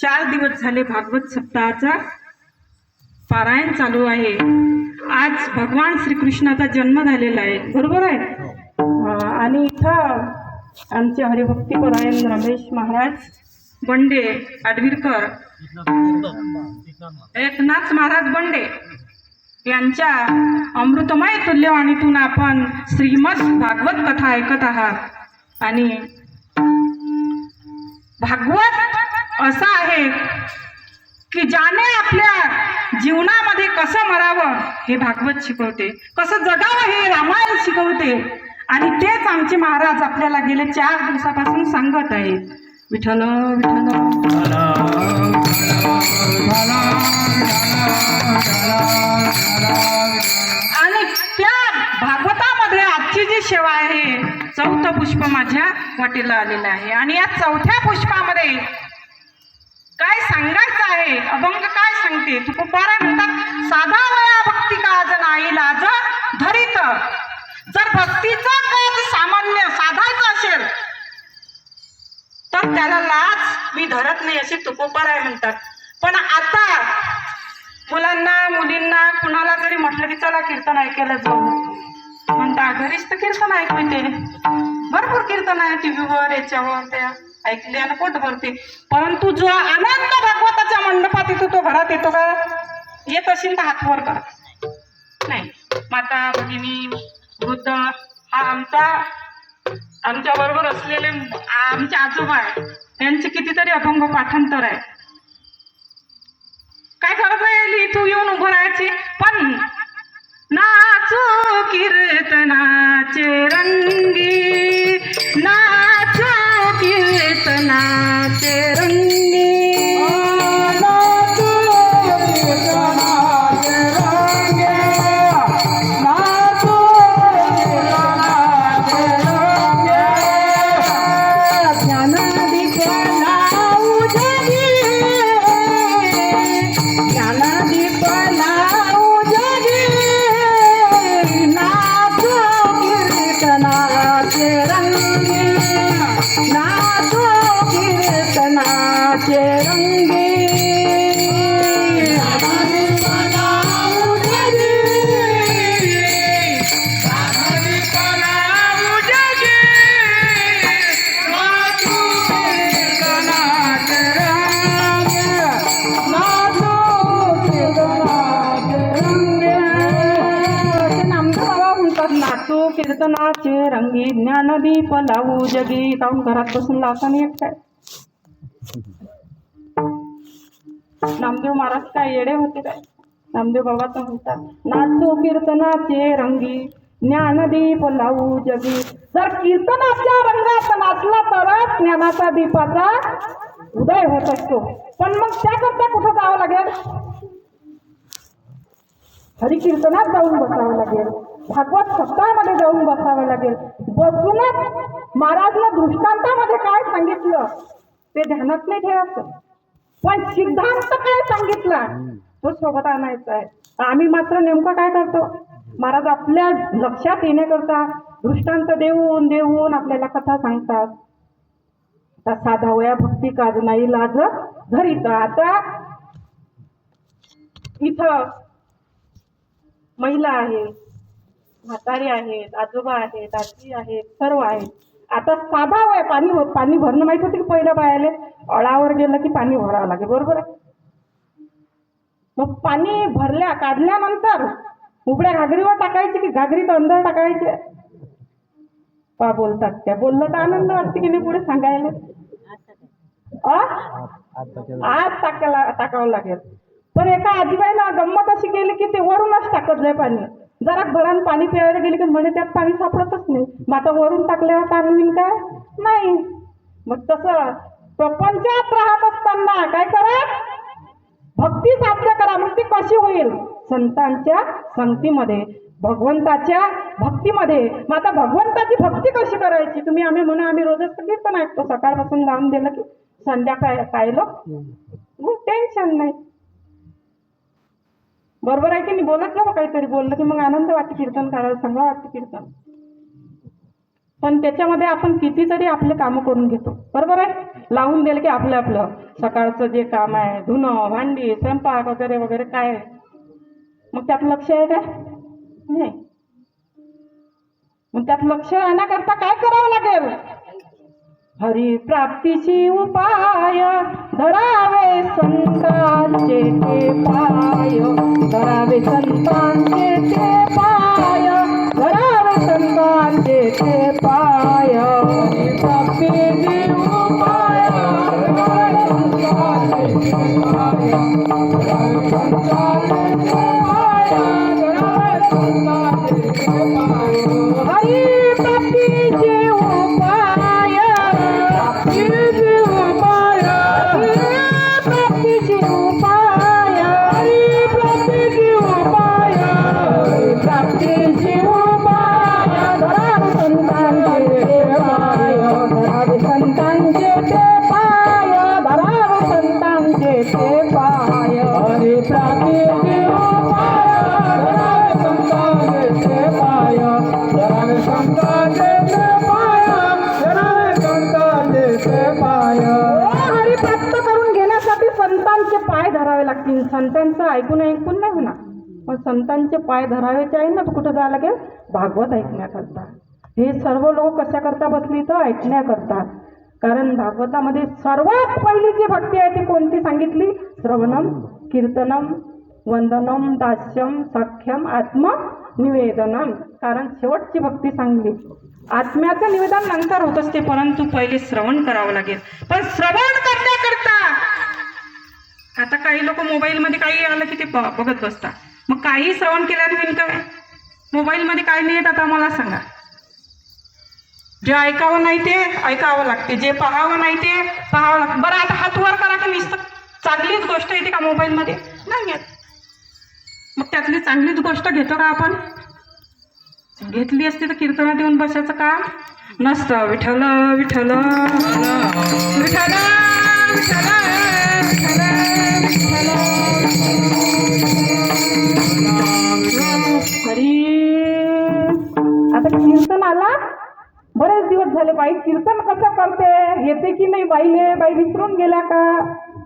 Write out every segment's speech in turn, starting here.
चार दिवस झाले भागवत सप्ताहाचा पारायण चालू आहे. आज भगवान श्रीकृष्णाचा जन्म झालेला आहे. बरोबर आहे? अं, आणि इथं आमचे हरिभक्तीपरायण रमेश महाराज बंडे आडविरकर एकनाथ महाराज बंडे यांच्या अमृतमय तुल्यवाणीतून आपण श्रीमद भागवत कथा ऐकत आहात. आणि भागवत असं आहे की ज्याने आपल्या जीवनामध्ये कसं मरावं हे भागवत शिकवते. कसं जगावं हे रामायण शिकवते. आणि तेच आमचे महाराज आपल्याला गेले चार दिवसापासून सांगत आहे विठ्ठल विठ्ठल. आणि त्या भागवतामध्ये आजची जी सेवा आहे चौथं पुष्प माझ्या वाटेला आलेलं आहे. आणि या चौथ्या पुष्पामध्ये काय सांगायचं आहे? अभंग काय सांगते? तुकोबारा म्हणतात साधा वया भक्ती काज नाही लाज धरीत. जर भक्तीचा काज सामान्य साधायचा असेल तर त्याला लाज मी धरत नाही असे तुकोबाराय म्हणतात. पण आता मुलांना मुलींना कुणाला जरी म्हटलं की चला कीर्तन ऐकायला जाऊ. म्हणता घरीच तर कीर्तन ऐकू ते भरपूर कीर्तन आहे टीव्हीवर याच्यावर त्या. ऐकले आणि पोट भरते. परंतु जो आनंद भागवताच्या मंडपात येतो तो घरात येतो का? येत असेल तर हात वर करा. नाही. माता भगिनी वृद्ध हा आमचा आमच्या बरोबर असलेले आमचे आजोबा आहे त्यांचे कितीतरी अभंग पाठांतर आहे. काय करत राहिली तू येऊन उभं राहायची. पण नाचो कीर्तनाचे रंगी नाच कीर्तनाचे ज्ञानदीप लावू जगी. काहून घरात बसून लावता नाही काय नामदेव महाराज काय येडे होते काय? नामदेव बाबा तर म्हणतात नाचो कीर्तनाचे रंगी ज्ञानदीप लावू जगी. जर कीर्तनाच्या रंगात नाचला तरच ज्ञानाचा दीपाचा उदय होत असतो. पण मग त्याकरता कुठं जावं लागेल? हरिकीर्तनात जाऊन बसावं लागेल. भागवत सप्ताहामध्ये जाऊन बसावं लागेल बसूनच महाराजनं दृष्टांतामध्ये काय सांगितलं ते ध्यानात नाही ठेवायचं. पण सिद्धांत काय सांगितला तो सोबत आणायचा आहे. आम्ही मात्र नेमकं काय करतो? महाराज आपल्या लक्षात येण्याकरता दृष्टांत देऊन देऊन आपल्याला कथा सांगतात. आता साधा वया भक्ती काज नाही लाज धरीत. आता इथं महिला आहे. म्हातारी आहेत आजोबा आहेत आजी आहेत सर्व आहेत. आता साधा वय पाणी पाणी भरणं माहीत होतं की पहिलं बायाले? अळावर गेलं की पाणी भरावं लागेल बरोबर आहे? मग पाणी भरल्या काढल्यानंतर उघड्या घागरीवर टाकायची की घागरीत अंदर टाकायचे? पा बोलतात त्या. बोललं तर आनंद वाटते की नाही पुढे सांगायला? आ? आज टाकायला टाकावं लागेल. पण एका आजीबाईला गंमत अशी केली की ते वरूनच टाकत जाय पाणी. जरा घरात पाणी प्यायला गेले की म्हणे त्यात पाणी सापडतच नाही. मग आता वरून टाकल्यावर पाणी होईल काय? नाही. मग तसं प्रपंचात राहत असताना काय करा? भक्ती साध्य करा. मग ती कशी होईल? संतांच्या संगतीमध्ये भगवंताच्या भक्तीमध्ये. मग आता भगवंताची भक्ती कशी करायची? तुम्ही आम्ही म्हणा आम्ही रोजच कीर्तन ऐकतो. सकाळपासून लावून दिलं की संध्याकाळ मग टेन्शन नाही. बरोबर आहे की नाही? बोलत जा बा काहीतरी. बोललं की मग आनंद वाटते कीर्तन करायला चांगलं वाटतं कीर्तन. पण त्याच्यामध्ये आपण कितीतरी आपले कामं करून घेतो. बरोबर आहे? लावून देईल की आपलं आपलं. सकाळचं जे काम आहे धुणं भांडी स्वयंपाक वगैरे वगैरे काय आहे? मग त्यात लक्ष आहे का? नाही. मग त्यात लक्ष राहण्याकरता काय करावं लागेल? हरी प्राप्तीची उपाय. धरावे संतांचे ते पाय. धरावे संतांचे ते पाय. धरावे संतांचे ते पाय. हरी प्राप्तीची उपाय. धरावे संतांचे ते पाय. संतांचे पाय धरावेचे आहे ना कुठं जावं लागेल? भागवत ऐकण्याकरता. हे सर्व लोक कशाकरता बसली तर ऐकण्याकरता. कारण भागवतामध्ये सर्वात पहिली जी भक्ती आहे ती कोणती सांगितली? श्रवणम कीर्तनम वंदनम दास्यम सख्यम आत्म निवेदनम. कारण शेवटची भक्ती सांगली. आत्म्याचं निवेदन नंतर होत असते परंतु पहिले श्रवण करावं लागेल. पण श्रवण करण्याकरता आता काही लोक मोबाईलमध्ये काही आलं की ते ब- बघत बसतात. मग काही श्रवण केल्याने होईल काय मोबाईलमध्ये काय नाही येत आता मला सांगा. जे ऐकावं नाही ते ऐकावं लागते जे पाहावं नाही ते पाहावं लागते. बरं आता हात वर करा की नुसतं चांगलीच गोष्ट येते का मोबाईलमध्ये? नाही येत. मग त्यातली चांगलीच गोष्ट घेतो का आपण? घेतली असती तर कीर्तनात येऊन बसायचं काम नसतं. विठ्ठल विठ्ठल विठ्ठल विठ्ठल. हरी. आता कीर्तन आला? बरेच दिवस झाले बाई कीर्तन कसं करते? येते की नाही बाई हे? बाई विसरून गेल्या का?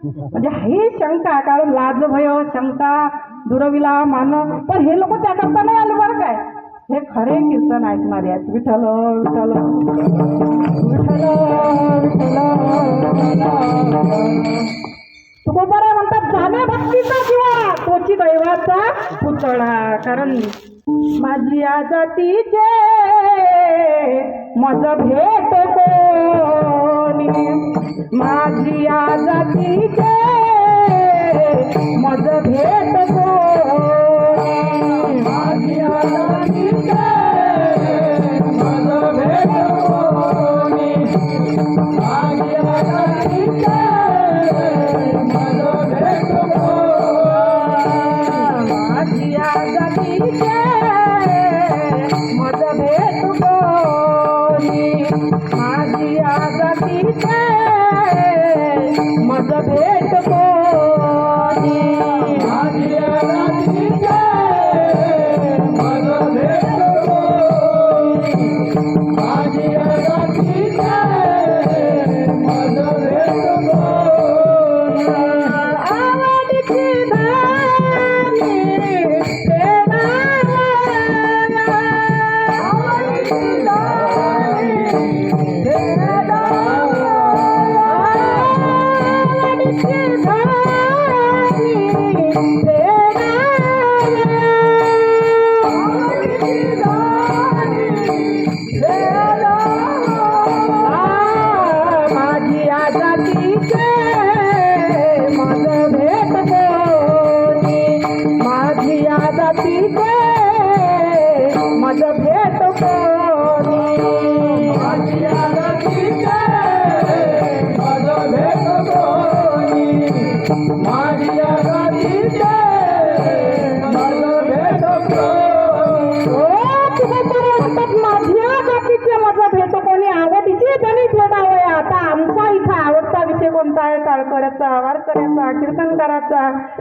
म्हणजे हे शंका कारण लाज भय शंका दुरविला मान. पण हे लोक त्याकरता नाही आले बरं काय? हे खरे कीर्तन ऐकणारे आहेत. विठ्ठल विठ्ठल विठ्ठल. तुकोबरा म्हणतात झाल्या भक्तीचा किंवा तोची दैवाचा पुतळा. कारण माझी आजातीचे मज भेट कोणी? माझी आजातीचे मज भेट कोणी? माझी आजातीचे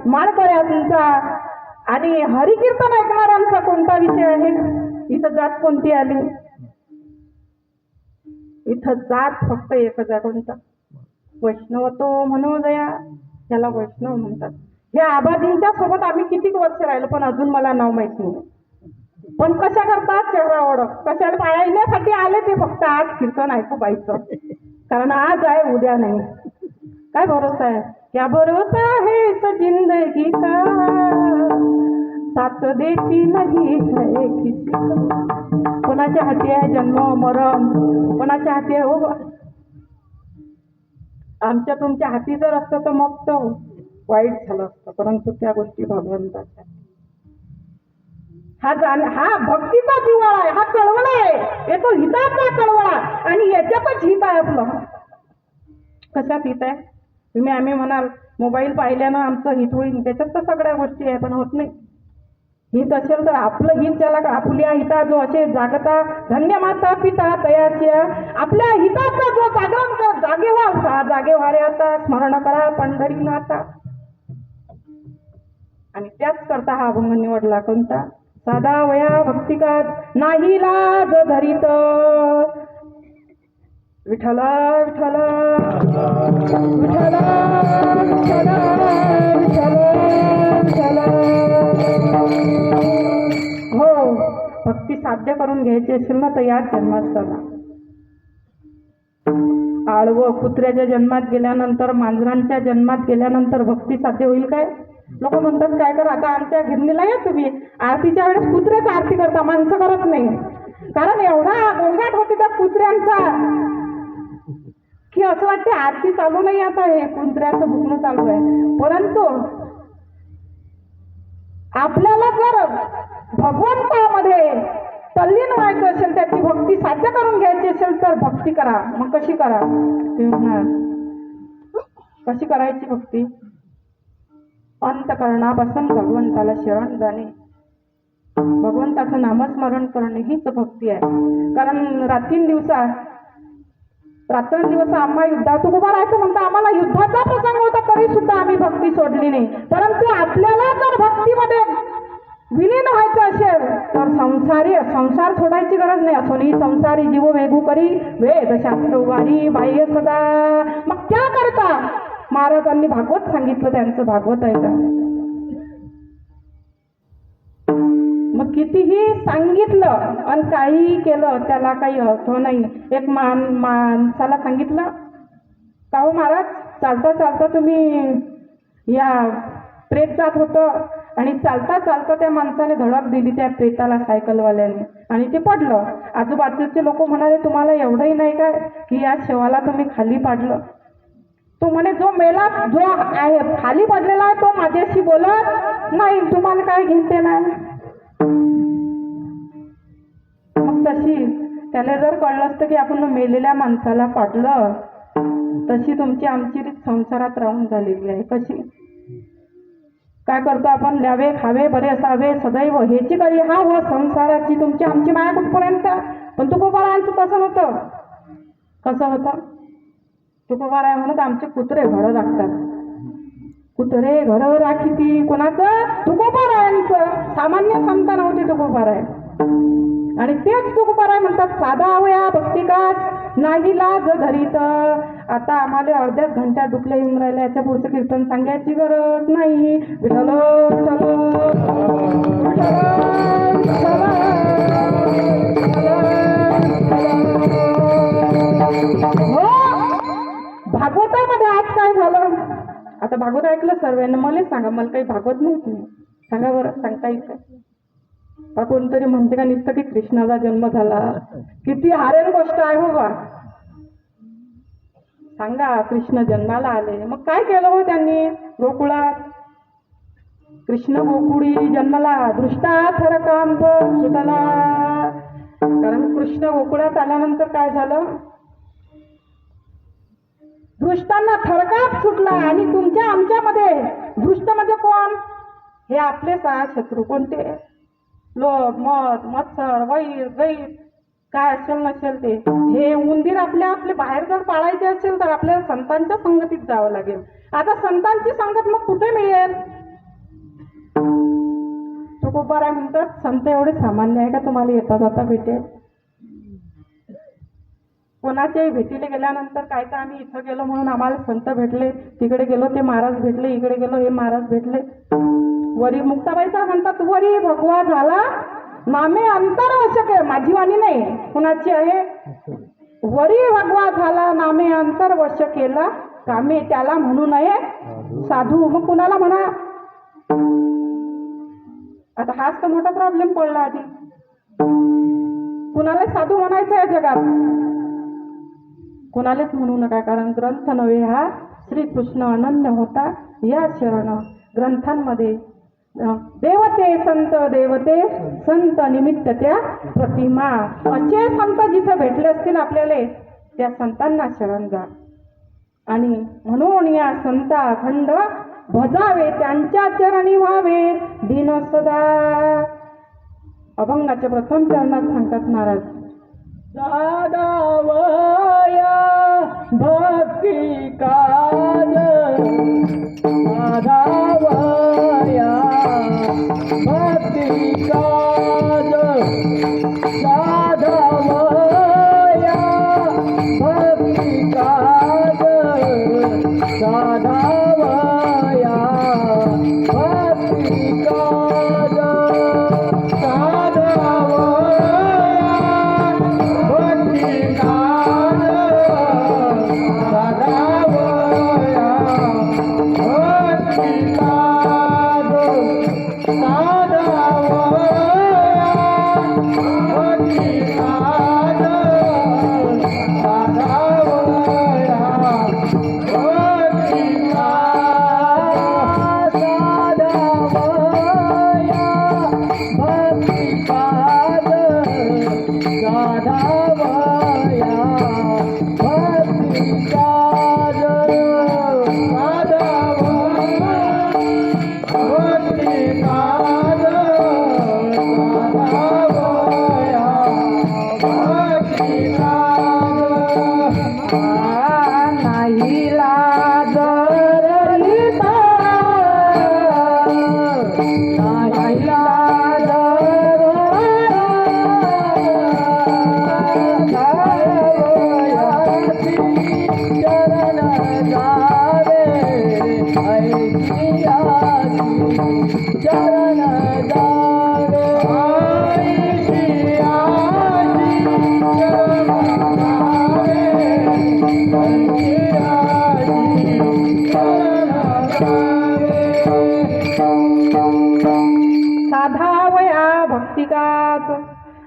माळकऱ्यांचा आणि हरिकीर्तन ऐकणाऱ्यांचा कोणता विषय आहे? इथं जात कोणती आली? इथं जात फक्त एकच आहे कोणता? वैष्णव तो मनोदया याला वैष्णव म्हणतात. हे आबाजींच्या सोबत आम्ही किती वर्ष राहिलो पण अजून मला नाव माहीत नाही. पण कशा करतात? तेवढा ओळख. कशाला पाळण्यासाठी आले ते फक्त आज कीर्तन ऐकू पाहिजे कारण आज आहे उद्या नाही. काय भरोसा आहे? क्या भरोसा है इस जिंदगी का? साथ देती नाही है किसी का. कोणाच्या हाती आहे जन्म मरण? कोणाच्या हाती आहे? हो बा. आमच्या तुमच्या हाती जर असतं तर मग तर वाईट झालं असतं परंतु त्या गोष्टी भगवंताच्या. हा जाण हा भक्तीचा जिवाळा आहे हा कळवळा आहे. येतो हिताचा कळवळा आणि याच्यातच हित आहे आपलं. कशात हित आहे? तुम्ही आम्ही म्हणाल मोबाईल पाहिल्यानं आमचं हित होईल त्याच्यात तर सगळ्या गोष्टी आहे पण होत नाही. हित असेल तर आपलं हित ज्याला का आपल्या हिता जो असे जागता धन्य माता पिता तयाच्या आपल्या हिताचा जो जागा जागे व्हा जागे व्हा आता स्मरण करा पंढरी आता आणि त्याच करता हा अभंग निवडला कोणता? साधा वया भक्तिकात नाही लाज धरित. विठ्ठल विठ्ठल. विठला विठ्ठल विठ्ठल. हो भक्ती साध्य करून घ्यायची असेल ना तर याच जन्मात चला. आळवं कुत्र्याच्या जन्मात गेल्यानंतर मांजरांच्या जन्मात गेल्यानंतर भक्ती साध्य होईल काय? लोक म्हणतात काय कर आता आमच्या गिरणीला या तुम्ही. आरतीच्या वेळेस कुत्र्याच आरती करता माणसं करत नाही. कारण एवढा गोंगाट होते त्या कुत्र्यांचा. की असं वाटते आरती चालू नाही आता हे कुत्र्याचं भुकणं चालू आहे. परंतु आपल्याला जर भगवंतामध्ये तल्लीन व्हायचं असेल त्याची भक्ती साध्य करून घ्यायची असेल तर भक्ती करा. मग कशी करा? कशी करायची भक्ती? अंतकरणापासून भगवंताला शरण जाणे. भगवंताचं नामस्मरण करणे हीच भक्ती आहे. कारण रात्रींदिवसा रात्रंदिवस आम्हा युद्धात उभा राहायचं म्हणतं आम्हाला युद्धाचा प्रसंग होता तरी सुद्धा आम्ही भक्ती सोडली नाही. परंतु आपल्याला जर भक्तीमध्ये विलीन व्हायचं असेल तर संसारी संसार सोडायची गरज नाही. असोनी संसारी जीव वेगू करी वेद शास्त्र उभारी बाह्य सदा. मग त्या करता महाराजांनी भागवत सांगितलं त्यांचं भागवत आहे का कितीही सांगितलं आणि काहीही केलं त्याला काही अर्थ नाही. एक मान माणसाला सांगितलं का हो महाराज चालता चालता तुम्ही या प्रेत जात होतं आणि चालता चालता त्या माणसाने धडक दिली त्या प्रेताला सायकलवाल्याने आणि ते पडलं. आजूबाजूचे लोक म्हणाले तुम्हाला एवढंही नाही काय की या शेवाला तुम्ही खाली पाडलं? तो म्हणे जो मेला जो आहे खाली पडलेला आहे तो माझ्याशी बोलत नाही. तुम्हाला काय घेते नाही तशी त्याला जर कळलं असतं की आपण मेलेल्या माणसाला पाडलं तशी तुमची आमची रीत संसारात राहून झालेली आहे. कशी? काय करतो आपण? द्यावे खावे बरे असावे सदैव. ह्याची काही हा हो संसाराची तुमची आमची माया कुठपर्यंत? पण तुकोबारांचं तसं होतं. कसं होतं? तुकोबाराय म्हणत आमचे कुत्रे घरं लागतात. कुत्रे घरं राखीती कोणाचं? तुकोबारायांचं सामान्य संतान होती तुकोबाराय आणि तेच तुकोबाराय म्हणतात साधा अवया भक्तिकाच नाही लाज धरीत. आता आम्हाला अर्ध्याच घंट्या डुकल्या येऊन राहिल्या याच्या पुढचं कीर्तन सांगायची गरज नाही. विठ्ठल विठ्ठल हो, भागवतामध्ये आज काय झालं? आता भागवत ऐकलं सर्वांना मला सांगा मला काही भागवत माहीत नाही. सांगा बरं सांगता येईल का कोणतरी म्हणते का नुसतं की कृष्णाचा जन्म झाला? किती हारेल गोष्ट आहे हो बाबा सांगा कृष्ण जन्माला आले. मग काय केलं हो त्यांनी? गोकुळात? कृष्ण गोकुळी जन्मला. दृष्टा थरकांब काम कारण कृष्ण गोकुळात आल्यानंतर काय झालं? दृष्टांना थरकाप सुटला. आणि तुमच्या आमच्यामध्ये दृष्ट म्हणजे कोण? हे आपले सहा शत्रू कोणते? लोभ मध मत्सर वैर गैर काय असेल नसेल ते. हे उंदीर आपल्या आपले बाहेर जर पाळायचे असेल तर आपल्याला संतांच्या संगतीत जावं लागेल. आता संतांची संगत मग कुठे मिळेल? तुकोबाराय म्हणतात संत एवढे सामान्य आहे का तुम्हाला येता जाता भेटेल? कोणाच्याही भेटीला गेल्यानंतर काय तर आम्ही इथं गेलो म्हणून आम्हाला संत भेटले तिकडे गेलो ते महाराज भेटले इकडे गेलो हे महाराज भेटले. वरी मुक्ताबाईचा म्हणतात वरी भगवा झाला नामे अंतर आवश्यक आहे माझी वाणी नाही कुणाची आहे? वरी भगवा झाला नामे अंतर वश्य केला कामे त्याला म्हणू नये. साधू मग कुणाला म्हणा? आता हाच तर मोठा प्रॉब्लेम पडला आधी. कुणाला साधू म्हणायचं आहे जगात? कुणालाच म्हणू नका कारण ग्रंथ नव्हे हा. श्रीकृष्ण अनन्य होता या शरण ग्रंथांमध्ये देवते संत देवते संत निमित्त त्या प्रतिमा. असे संत जिथे भेटले असतील आपल्याला त्या संतांना शरण जा आणि म्हणून या संत अखंड भजावे त्यांच्या चरणी व्हावे. दिन सदा. अभंगाच्या प्रथम चरणात सांगतात महाराज दादावया भक्ती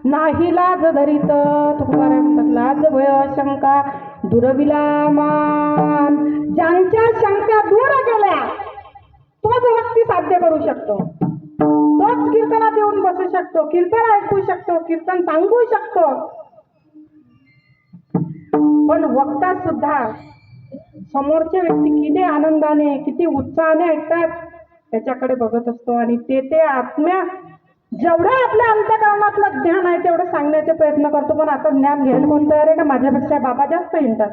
नाही लाज धरित तुकाराम लाज भय शंका दुर्विलामान. ज्यांच्या शंका दूर गेल्या तोच भक्ती साध्य करू शकतो. तोच कीर्तनात येऊन बसू शकतो. कीर्तन ऐकू शकतो. कीर्तन सांगू शकतो. पण वक्ता सुद्धा समोरचे व्यक्ती किती आनंदाने किती उत्साहाने ऐकतात त्याच्याकडे बघत असतो. आणि ते ते आत्म्या जेवढं आपल्या अंतकरणातलं ज्ञान आहे तेवढं सांगण्याचा प्रयत्न करतो. पण आता ज्ञान घ्यायला कोण तयार आहे का? माझ्यापेक्षा बाबा जास्त हिंडतात.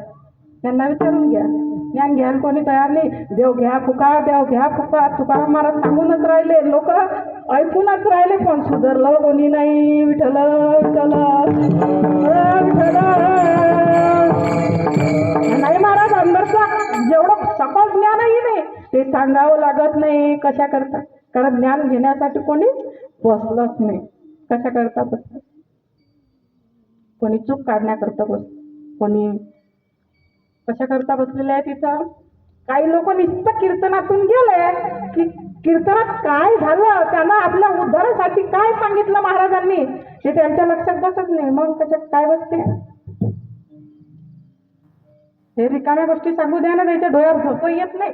त्यांना विचारून घ्या. ज्ञान घ्यायला कोणी तयार नाही. देव घ्या फुका देव घ्या फुका तुकाराम महाराज सांगूनच राहिले. लोक ऐकूनच राहिले पण सुधारलं कोणी नाही. विठल विठल अ, नाही महाराज अंदरचा जेवढं सकल ज्ञानही नाही ते सांगावं लागत नाही. कशा करता? कारण ज्ञान घेण्यासाठी कोणी बसलंच नाही. कशा करता बस कोणी चूक काढण्याकरता बस कोणी कशा करता बसलेले आहे तिथं काही लोक नुसतं कीर्तनातून गेले की कीर्तनात काय झालं? त्यांना आपल्या उद्धारासाठी काय सांगितलं महाराजांनी? हे त्यांच्या लक्षात बसत नाही. मग त्याच्यात काय बसते? हे रिकाम्या गोष्टी सांगू द्या ना त्याच्या डोळ्यावर झोप येत नाही.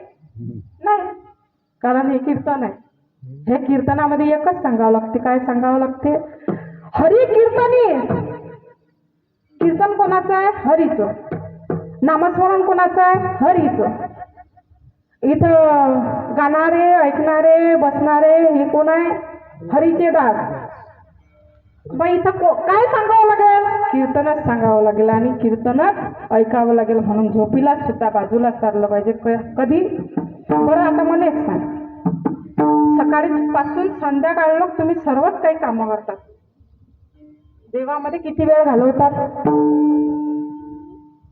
नाही. कारण हे कीर्तन आहे. हे कीर्तनामध्ये एकच सांगावं लागते. काय सांगावं लागते? हरी कीर्तनी कीर्तन कोणाचं आहे? हरीचं. नामस्मरण कोणाचं आहे? हरीचं. इथं गाणारे ऐकणारे बसणारे हे कोण आहे? हरीचे दास. मग इथं को- काय सांगावं लागेल? कीर्तनच सांगावं लागेल आणि कीर्तनच ऐकावं लागेल म्हणून झोपीला सुद्धा बाजूला सारलं पाहिजे. क- कधी? बरं आता मला एक सांग. सकाळी पासून संध्याकाळ तुम्ही सर्वच काही कामं करतात. देवामध्ये किती वेळ घालवतात?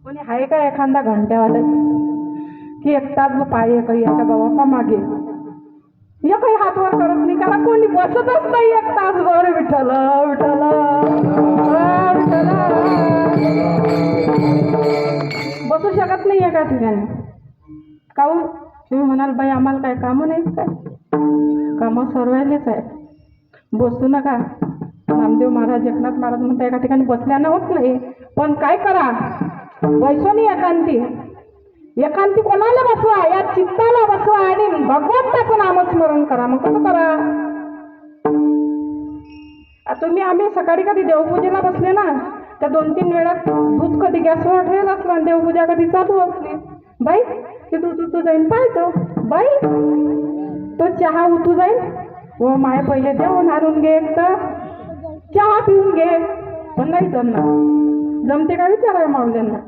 कोणी आहे का एखादा घंट्यावाला? की एक तास मग पाय काही याच्या बाबा का मागे. या काही हातवर करत नाही कारण कोणी बसतच नाही एक तासभर विठ्ठल विठ्ठल विठ्ठल. बसू शकत नाही एका ठिकाणी. काऊन तुम्ही म्हणाल बाई आम्हाला काय कामं नाही काय? कामं सर्वायलेच आहे बसू नका. नामदेव महाराज एकनाथ महाराज म्हणता एका ठिकाणी बसल्यानं होत नाही. पण काय करा? वैसोनी एकांती. एकांती कोणाला बसवा? या चित्ताला बसवा आणि भगवंताचं नामस्मरण करा. मग कसं करा? तुम्ही आम्ही सकाळी कधी देवपूजेला बसले ना? त्या दोन तीन वेळा दूध कधी गॅसवर ठेवलं असलं आणि देवपूजा कधी चालू असली. बाई ते तू तू जाईन पाहतो बाई तो चहा उतू जाईल व माय पहिले जेवण हारून घे तर. चहा पिऊन घे. पण नाही जमणार. जमते का विचाराय मावल्यांना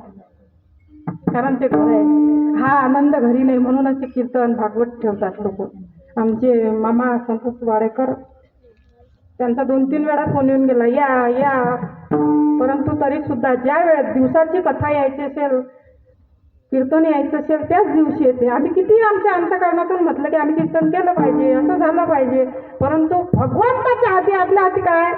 कारण ते खरं आहे. हा आनंद घरी नाही म्हणूनच ते कीर्तन भागवत ठेवतात लोक. आमचे मामा संतोष वाडेकर त्यांचा दोन तीन वेळा फोन येऊन गेला या या. परंतु तरी सुद्धा ज्या वेळेस दिवसाची कथा यायची असेल कीर्तन यायचं असेल त्याच दिवशी येते. आम्ही किती आमच्या अंतकरणातून म्हटलं की आम्ही कीर्तन केलं पाहिजे असं झालं पाहिजे. परंतु भगवंताच्या हाती आपल्या हाती काय?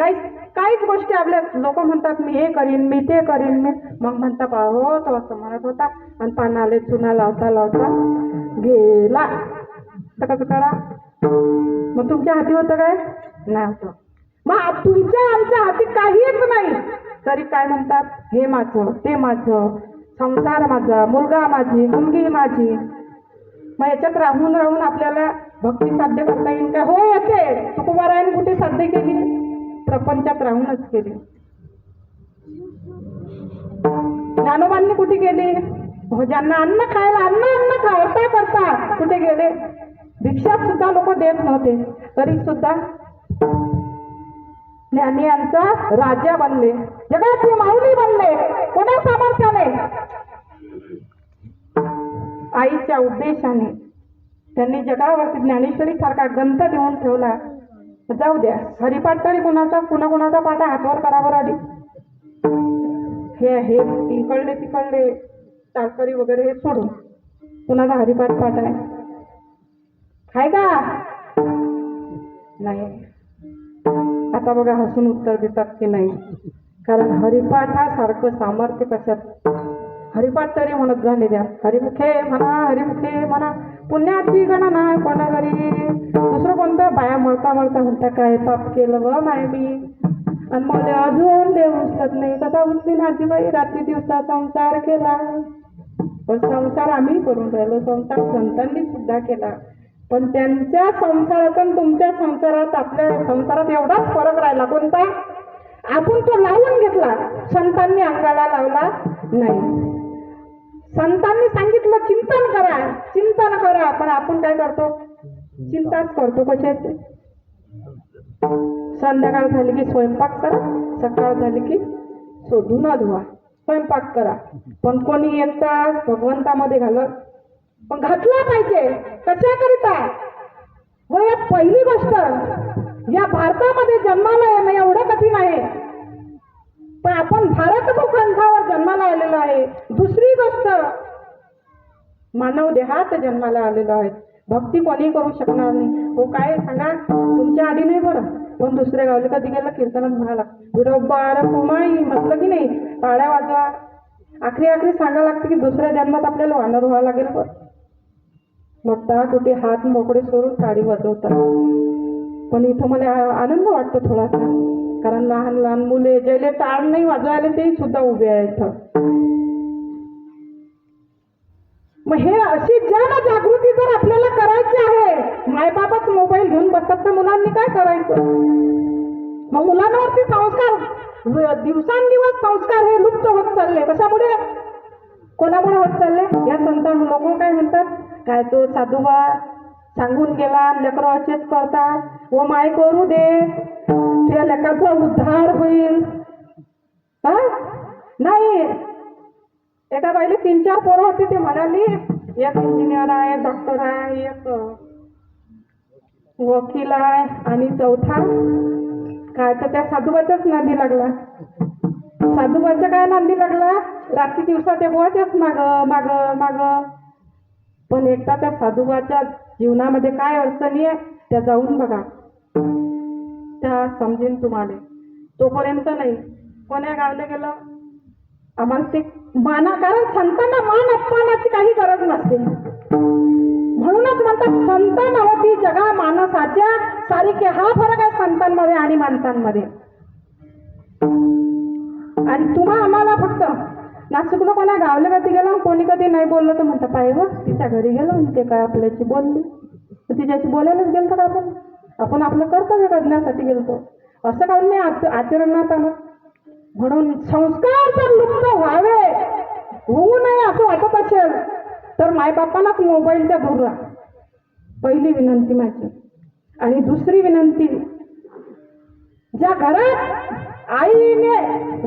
काही काहीच गोष्टी आपल्या लोक म्हणतात मी हे करीन मी ते करीन. मी मग म्हणता पहा हो तो असं म्हणत होता. आणि पानाले चुना लावता लावता गेला. तर कसं करा? मग तुमच्या हाती होतं काय? नाही होतं. मग तुमच्या आमच्या हाती काहीच नाही. तरी काय म्हणतात? हे माझं ते माझं. संसार माझा मुलगा माझी मुलगी माझी. मग याच्यात राहून राहून आपल्याला भक्ती साध्य करता येईल का? हो येते. तुकोबारायने कुठे साध्य केली? प्रपंचात राहूनच केली ज्ञानोबांनी कुठे गेले? हो ज्यांना अन्न खायला अन्न अन्न खावता करता कुठे गेले? भिक्षा सुद्धा लोक देत नव्हते. तरी सुद्धा ज्ञानी यांचा राजा बनले. जगाची माऊली बनले. कोणा सामर्थ्याने? आईच्या उद्देशाने. त्यांनी जगावरती ज्ञानेश्वरी सारखा ग्रंथ देऊन ठेवला. जाऊ द्या. हरिपाठ तरी कुणाचा कुणा कुणाचा पाठ आहे, हातवर करावर आली हे हे इकडले तिकडले टाळकरी वगैरे हे सोडून. कुणाचा हरिपाठ पाठ आहे? हाय का? नाही. आता बघा हसून उत्तर देतात की नाही. कारण हरिपाठ हा सारखं सामर्थ्य कशात? हरिपाठ तरी म्हणत झाले द्या. हरिमुखे म्हणा हरिमुखे म्हणा. पुण्याची गणना कोणा घरी दुसरं कोणतं? बाया मळता मळता म्हणता काय पाप केलं व माय मी? आणि मला अजून देव उचलत नाही. कसा उचली नाती बाई रात्री दिवसा संसार केला. पण संसार आम्ही करून राहिलो. संसार संतांनी सुद्धा केला. पण त्यांच्या संसारातून तुमच्या संसारात आपल्या संसारात एवढाच फरक राहिला. कोणता? आपण तो लावून घेतला. संतांनी अंगाला लावला नाही. संतांनी सांगितलं चिंतन करा. चिंतन करा. पण आपण काय करतो? चिंताच करतो. कशाचे संध्याकाळ झाली की स्वयंपाक करा. सकाळ झाली की शोधू न धुवा. स्वयंपाक करा. पण कोणी एक तास भगवंतामध्ये घालत पण घातला पाहिजे. कशाकरिता? व या पहिली गोष्ट या भारतामध्ये जन्माला येणं एवढं कठीण आहे. पण आपण भारत भूखंडावर जन्माला आलेलो आहे. दुसरी गोष्ट मानव देहात जन्माला आलेलो आहे भक्ती कोणी करू शकणार नाही. हो काय सांगा? तुमच्या आधी नाही बरं? पण दुसऱ्या गावले कधी गेलं? कीर्तनात म्हणाला. विडोबार कुमाई म्हटलं की नाही? टाळ्या वाजवा. आखरी आखरी सांगा लागते की दुसऱ्या जन्मात आपल्याला वानर व्हावं लागेल बरं. बघता कुठे हात मोकळे सोडून टाळी वाजवतात. पण इथं मला आ- आनंद वाटतो थोडासा. कारण लहान लहान मुले ज्याले ताण नाही वाजवायला ते सुद्धा उभे आहे इथं मग हे अशी जन जागृती जर आपल्याला करायची आहे मायबापच मोबाईल घेऊन बसतात तर मुलांनी काय करायचं? मग मुलांवरती संस्कार दिवसांदिवस संस्कार हे लुप्त होत चालले. कशामुळे? कोणामुळे होत चालले? या संत लोक काय म्हणतात? काय तो साधूबा सांगून गेला लेकरं असेच करतात. व माय करू दे आपल्या लेकाचा उद्धार होईल. हा? नाही. एका बाईले तीन चार पोरं होती ते म्हणाली एक इंजिनियर आहे डॉक्टर आहे एक वकील आहे आणि चौथा काय तर त्या साधूबाचाच नांदी लागला. साधूबाचा काय नांदी लागला? रात्री दिवसा ते बोळतेच माग माग माग. पण एकदा त्या साधूबाच्या जीवनामध्ये काय अडचणी आहे त्या जाऊन बघा. त्या समजेन तुम्हाला. तोपर्यंत नाही. कोण्या गावले गेलं? आम्हाला ते माना कारण संतांना मान अपमानाची काही गरज नसते. म्हणूनच म्हणतात संतान होती जगा मानसाच्या सारिके. हा फरक आहे संतांमध्ये आणि माणसांमध्ये. आणि तुम्हा आम्हाला फक्त नाशिकला कोणा गावले कधी गेलं? कोणी कधी नाही बोललं तर म्हणतात पाहिजे तिच्या घरी गेलो ते काय आपल्याशी बोलली? तिच्याशी बोलायलाच गेलं तर आपण? आपण आपलं कर्तव्य करण्यासाठी गेलतो. असं काही नाही आच आचरणात आलं म्हणून संस्कार तर लुप्त व्हावे होऊ नये असं वाटत असेल तर मायबापांनाच मोबाईलच्या दूर राहा पहिली विनंती माझी. आणि दुसरी विनंती ज्या घरात आईने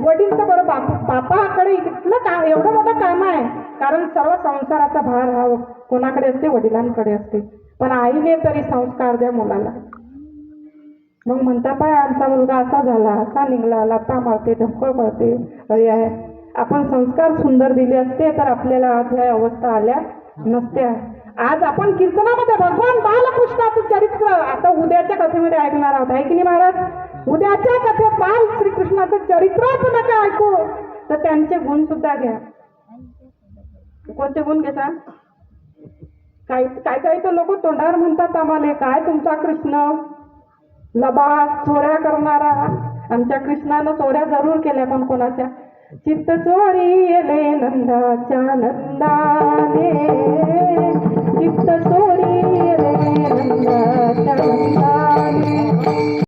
वडील तर बरं बाप बापाकडे इथलं का एवढं मोठं काम आहे कारण सर्व संसाराचा भार हा कोणाकडे असते? वडिलांकडे असते. पण आईने तरी संस्कार द्या मुलाला. मग म्हणता पाय आमचा मुलगा असा झाला असा निघाला लाता मारते ढक्कळ करते अरे आहे. आपण संस्कार सुंदर दिले असते तर आपल्याला आज ह्या अवस्था आल्या नसत्या. आज आपण कीर्तनामध्ये भगवान बालकृष्णाचं चरित्र आता उद्याच्या कथेमध्ये ऐकणार आहोत. आहे की नाही महाराज? उद्याच्या कथेत बाल श्रीकृष्णाचं चरित्र आपण नका ऐकू. तर त्यांचे गुण सुद्धा घ्या. कोणते गुण घेता? काही काय काही तर लोक तोंडावर म्हणतात आम्हाला काय तुमचा कृष्ण? लबाड चोऱ्या करणारा. आमच्या कृष्णानं चोऱ्या जरूर केल्या पण कोणाच्या? चित्त चोरी येले नंदाच्या नंदाने. चित्त चोरी येले नंदाच्या नंदा